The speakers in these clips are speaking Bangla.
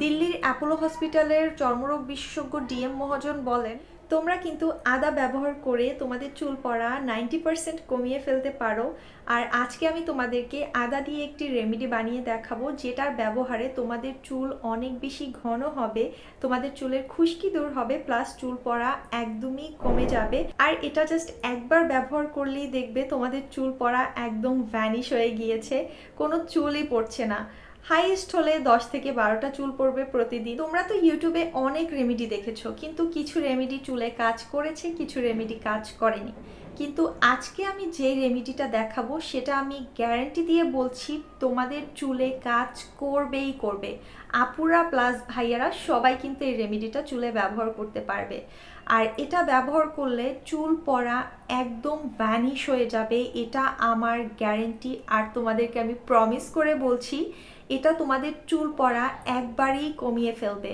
দিল্লির অ্যাপোলো হসপিটালের চর্মরোগ বিশেষজ্ঞ ডিএম মহাজন বলেন, তোমরা কিন্তু আদা ব্যবহার করে তোমাদের চুল পড়া নাইনটি পার্সেন্ট কমিয়ে ফেলতে পারো। আর আজকে আমি তোমাদেরকে আদা দিয়ে একটি রেমেডি বানিয়ে দেখাবো, যেটার ব্যবহারে তোমাদের চুল অনেক বেশি ঘন হবে, তোমাদের চুলের খুশকি দূর হবে, প্লাস চুল পড়া একদমই কমে যাবে। আর এটা জাস্ট একবার ব্যবহার করলেই দেখবে তোমাদের চুল পড়া একদম ভ্যানিশ হয়ে গিয়েছে, কোনো চুলই পড়ছে না। হাইয়েস্ট হলে দশ থেকে বারোটা চুল পড়বে প্রতিদিন। তোমরা তো ইউটিউবে অনেক রেমেডি দেখেছ, কিন্তু কিছু রেমেডি চুলে কাজ করেছে, কিছু রেমেডি কাজ করেনি। কিন্তু আজকে আমি যে রেমেডিটা দেখাবো, সেটা আমি গ্যারান্টি দিয়ে বলছি, তোমাদের চুলে কাজ করবেই করবে। আপুরা প্লাস ভাইয়ারা সবাই কিন্তু এই রেমেডিটা চুলে ব্যবহার করতে পারবে। আর এটা ব্যবহার করলে চুল পড়া একদম ভ্যানিশ হয়ে যাবে, এটা আমার গ্যারেন্টি আর তোমাদেরকে আমি প্রমিস করে বলছি এটা তোমাদের চুল পড়া একবারেই কমিয়ে ফেলবে।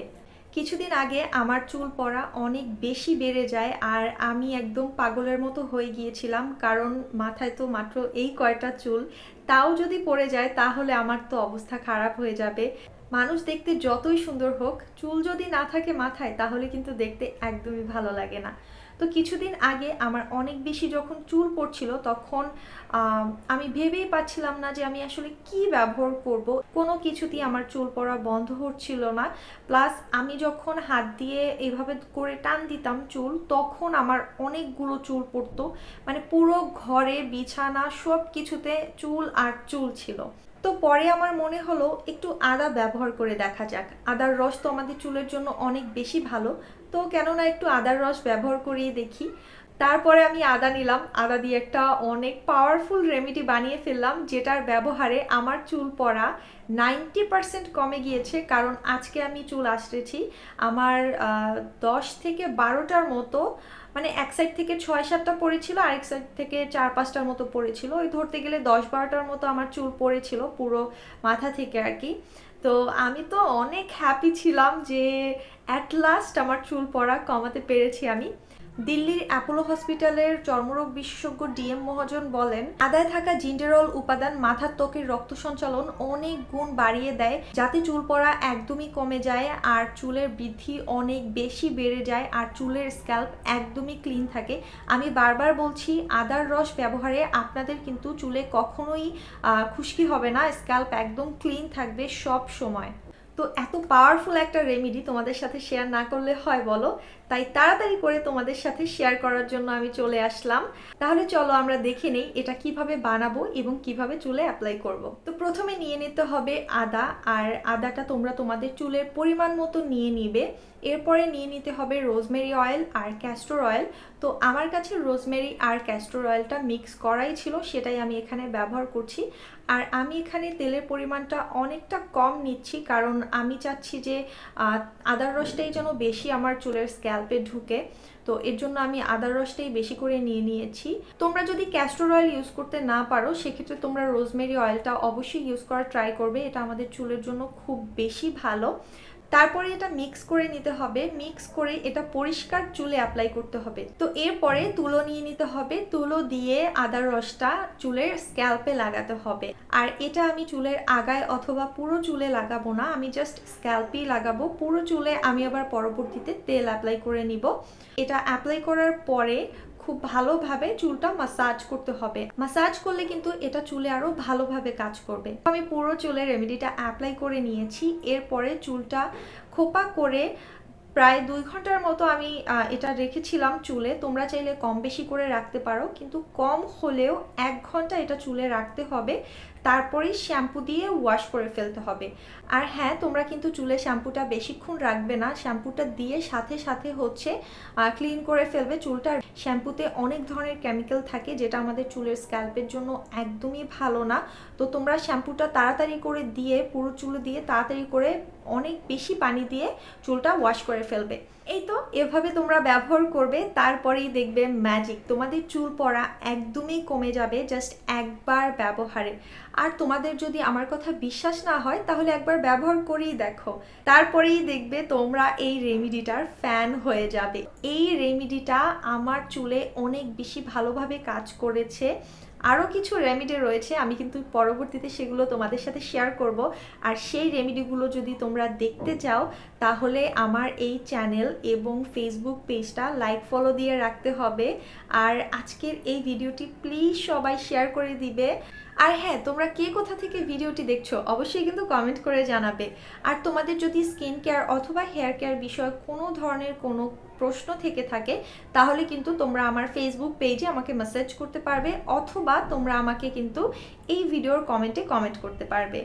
কিছুদিন আগে আমার চুল পড়া অনেক বেশি বেড়ে যায় আর আমি একদম পাগলের মতো হয়ে গিয়েছিলাম, কারণ মাথায় তো মাত্র এই কয়টা চুল। তাও যদি পড়ে যায় তাহলে আমার তো অবস্থা খারাপ হয়ে যাবে। মানুষ দেখতে যতই সুন্দর হোক, চুল যদি না থাকে মাথায় তাহলে কিন্তু দেখতে একদমই ভালো লাগে না। তো কিছুদিন আগে আমার অনেক বেশি যখন চুল পড়ছিল তখন আমি ভেবেই পাচ্ছিলাম না যে আমি আসলে কি ব্যবহার করব। কোনো কিছুতেই আমার চুল পড়া বন্ধ হচ্ছিল না। প্লাস আমি যখন হাত দিয়ে এভাবে করে টান দিতাম চুল, তখন আমার অনেকগুলো চুল পড়তো। মানে পুরো ঘরে, বিছানা সব কিছুতে চুল আর চুল ছিল। তো পরে আমার মনে হলো একটু আদা ব্যবহার করে দেখা যাক। আদার রস তো আমাদের চুলের জন্য অনেক বেশি ভালো। তো কেননা একটু আদার রস ব্যবহার করিয়ে দেখি। তারপরে আমি আদা নিলাম। আদা দিয়ে একটা অনেক পাওয়ারফুল রেমেডি বানিয়ে ফেললাম, যেটার ব্যবহারে আমার চুল পড়া নাইনটি পার্সেন্ট কমে গিয়েছে, কারণ আজকে আমি চুল আসতেছি আমার দশ থেকে বারোটার মতো মানে এক সাইড থেকে ছয় সাতটা পড়েছিল, আরেক সাইড থেকে চার পাঁচটার মতো পড়েছিল। ওই ধরতে গেলে দশ বারোটার মতো আমার চুল পড়েছিল পুরো মাথা থেকে আর কি। তো আমি তো অনেক হ্যাপি ছিলাম যে অ্যাট লাস্ট আমার চুল পড়া কমাতে পেরেছি আমি। দিল্লির অ্যাপোলো হসপিটালের চর্মরোগ বিশেষজ্ঞ ডিএম মহাজন বলেন, আদায় থাকা জিন্ডেরল উপাদান মাথার ত্বকের রক্ত সঞ্চালন অনেক গুণ বাড়িয়ে দেয়, যাতে চুল পড়া একদমই কমে যায় আর চুলের বৃদ্ধি অনেক বেশি বেড়ে যায় আর চুলের স্ক্যাল্প একদমই ক্লিন থাকে। আমি বারবার বলছি, আদার রস ব্যবহারে আপনাদের কিন্তু চুলে কখনোই খুশকি হবে না, স্ক্যাল্প একদম ক্লিন থাকবে সব সময়। তো এত পাওয়ারফুল একটা রেমিডি তোমাদের সাথে শেয়ার না করলে হয় বলো? তাই তাড়াতাড়ি করে তোমাদের সাথে শেয়ার করার জন্য আমি চলে আসলাম। তাহলে চলো আমরা দেখে নেই এটা কীভাবে বানাবো এবং কীভাবে চুলে অ্যাপ্লাই করব। তো প্রথমে নিয়ে নিতে হবে আদা, আর আদাটা তোমরা তোমাদের চুলের পরিমাণ মতো নিয়ে নিবে। এরপরে নিয়ে নিতে হবে রোজমেরি অয়েল আর ক্যাস্টর অয়েল তো আমার কাছে রোজমেরি আর ক্যাস্টর অয়েলটা মিক্স করাই ছিল, সেটাই আমি এখানে ব্যবহার করছি। আর আমি এখানে তেলের পরিমাণটা অনেকটা কম নিচ্ছি, কারণ আমি চাচ্ছি যে আদার রসটাই যেন বেশি আমার চুলের স্ক্যাল্পে ঢুকে। তো এর জন্য আমি আদার রসটাই বেশি করে নিয়ে নিয়েছি। তোমরা যদি ক্যাস্টর অয়েল ইউজ করতে না পারো, সেক্ষেত্রে তোমরা রোজমেরি অয়েলটা অবশ্যই ইউজ করার ট্রাই করবে। এটা আমাদের চুলের জন্য খুব বেশি ভালো। তারপরে এটা মিক্স করে নিতে হবে। মিক্স করে এটা পরিষ্কার চুলে অ্যাপ্লাই করতে হবে। তো এরপরে তুলো নিয়ে নিতে হবে। তুলো দিয়ে আদার রসটা চুলের স্ক্যাল্পে লাগাতে হবে। আর এটা আমি চুলের আগায় অথবা পুরো চুলে লাগাবো না, আমি জাস্ট স্ক্যাল্পেই লাগাবো। পুরো চুলে আমি আবার পরবর্তীতে তেল অ্যাপ্লাই করে নিব। এটা অ্যাপ্লাই করার পরে খুব ভালোভাবে চুলটা মাসাজ করতে হবে। মাসাজ করলে কিন্তু এটা চুলে আরও ভালোভাবে কাজ করবে। আমি পুরো চুলে রেমেডিটা অ্যাপ্লাই করে নিয়েছি। এরপরে চুলটা খোপা করে প্রায় দুই ঘণ্টার মতো আমি এটা রেখেছিলাম চুলে। তোমরা চাইলে কম বেশি করে রাখতে পারো, কিন্তু কম হলেও এক ঘণ্টা এটা চুলে রাখতে হবে। তারপরেই শ্যাম্পু দিয়ে ওয়াশ করে ফেলতে হবে। আর হ্যাঁ তোমরা কিন্তু চুলে শ্যাম্পুটা বেশিক্ষণ রাখবে না। শ্যাম্পুটা দিয়ে সাথে সাথে হচ্ছে ক্লিন করে ফেলবে চুলটা। শ্যাম্পুতে অনেক ধরনের কেমিক্যাল থাকে যেটা আমাদের চুলের স্ক্যাল্পের জন্য একদমই ভালো না। তো তোমরা শ্যাম্পুটা তাড়াতাড়ি করে দিয়ে, পুরো চুল দিয়ে তাড়াতাড়ি করে অনেক বেশি পানি দিয়ে চুলটা ওয়াশ করে ফেলবে। এই তো, এভাবে তোমরা ব্যবহার করবে, তারপরেই দেখবে ম্যাজিক তোমাদের চুল পড়া একদমই কমে যাবে জাস্ট একবার ব্যবহারে। আর তোমাদের যদি আমার কথা বিশ্বাস না হয়, তাহলে একবার ব্যবহার করেই দেখো। তারপরেই দেখবে তোমরা এই রেমিডিটার ফ্যান হয়ে যাবে। এই রেমিডিটা আমার চুলে অনেক বেশি ভালোভাবে কাজ করেছে। আরও কিছু রেমিডি রয়েছে, আমি কিন্তু পরবর্তীতে সেগুলো তোমাদের সাথে শেয়ার করব। আর সেই রেমিডিগুলো যদি তোমরা দেখতে চাও, তাহলে আমার এই চ্যানেল এবং ফেসবুক পেজটা লাইক ফলো দিয়ে রাখতে হবে। আর আজকের এই ভিডিওটি প্লিজ সবাই শেয়ার করে দিবে। আর হ্যাঁ তোমরা কে কোথা থেকে ভিডিওটি দেখছ অবশ্যই কিন্তু কমেন্ট করে জানাবে। আর তোমাদের যদি স্কিন কেয়ার অথবা হেয়ার কেয়ার বিষয়ে কোনো ধরনের কোনো প্রশ্ন থেকে থাকে, তাহলে কিন্তু তোমরা আমার ফেসবুক পেজে আমাকে মেসেজ করতে পারবে, অথবা তোমরা আমাকে কিন্তু এই ভিডিওর কমেন্টে কমেন্ট করতে পারবে।